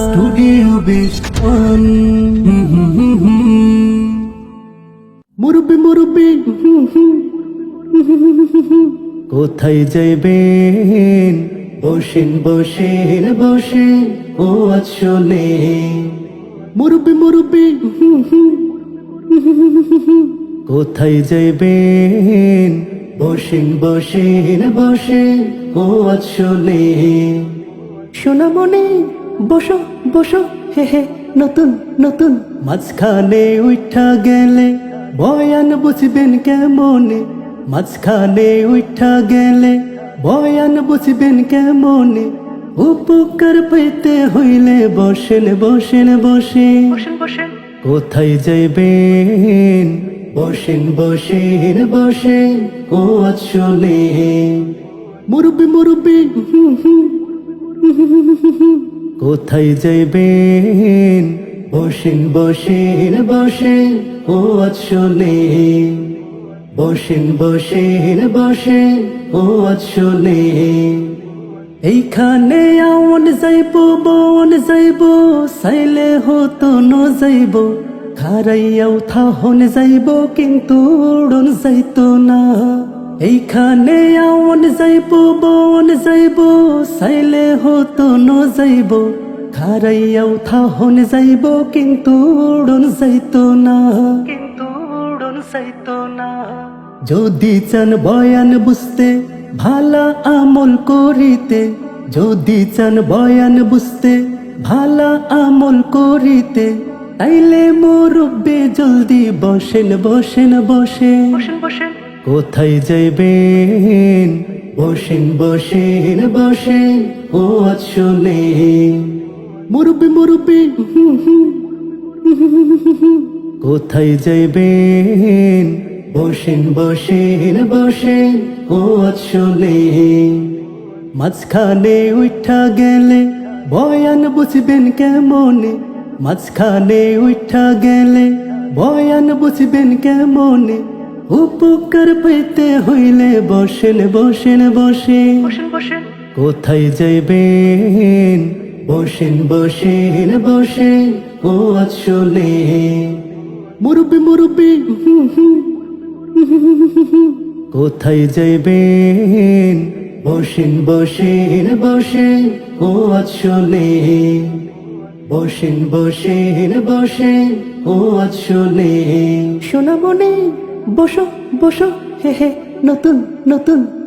Studio মুরব্বি কোথায় যাইবেন? বসেন বসেন বসে ও আসলে মুরব্বি মুরব্বি। কোথায় যাইবেন? বসেন বসেন বসে ও আসলে সোনামণি বসো বসো হে হে নতুন নতুন। মাঝখানে উঠা গেলে বয়ান বুঝবেন কেমনে? মাঝখানে উঠা গেলে বয়ান বুঝবেন কেমনে? উপকার পেতে হইলে বসেন বসেন বসে কোথায় যাইবেন? বসেন বসেন বসে ও আসলে মুরব্বি মুরব্বি কোথায় যাইবেন? বসেন বসেন বসে ও আসলে বসেন বসেন বসে ও আসলে এইখানে আওন যাইব বন যাইব, সাইলে হতো ন যাইব। খারাইয়াও থাহন যাইব, কিন্তু উড়ন যাইতো না। এইখানে আওন যাইব বন যাইব সাইলে হতো ন যাইব। খারাইয়াও থাহন যাইব কিন্তু উড়ন যাইতো না। কিন্তু উড়ন যাইতো না। যদি চান বয়ান বুঝতে ভালা আমল করিতে। যদি চান বয়ান বুঝতে ভালা আমল করিতে। তাইলে মুরব্বে জলদি বসেন বসেন বসে কোথায় যাইবেন? বসেন বসেন বসে ও আসলে মুরব্বি মুরব্বি কোথায় যাইবেন? বসেন বসেন বসে ও আসলে মাঝখানে উঠা গেলে বয়ান বুঝবেন কেমনে? মাঝখানে উঠা গেলে বয়ান বুঝবেন কেমনে? উপকার পেতে হইলে বসেন বসেন বসে কোথায় যাইবেন? বসেন বসেন বসে ও আসলে মুরব্বি মুরব্বি কোথায় যাইবেন? বসেন বসেন বসে ও আসলে বসেন বসেন বসে ও আসলে সোনামণি বসো বসো হে হে নতুন নতুন।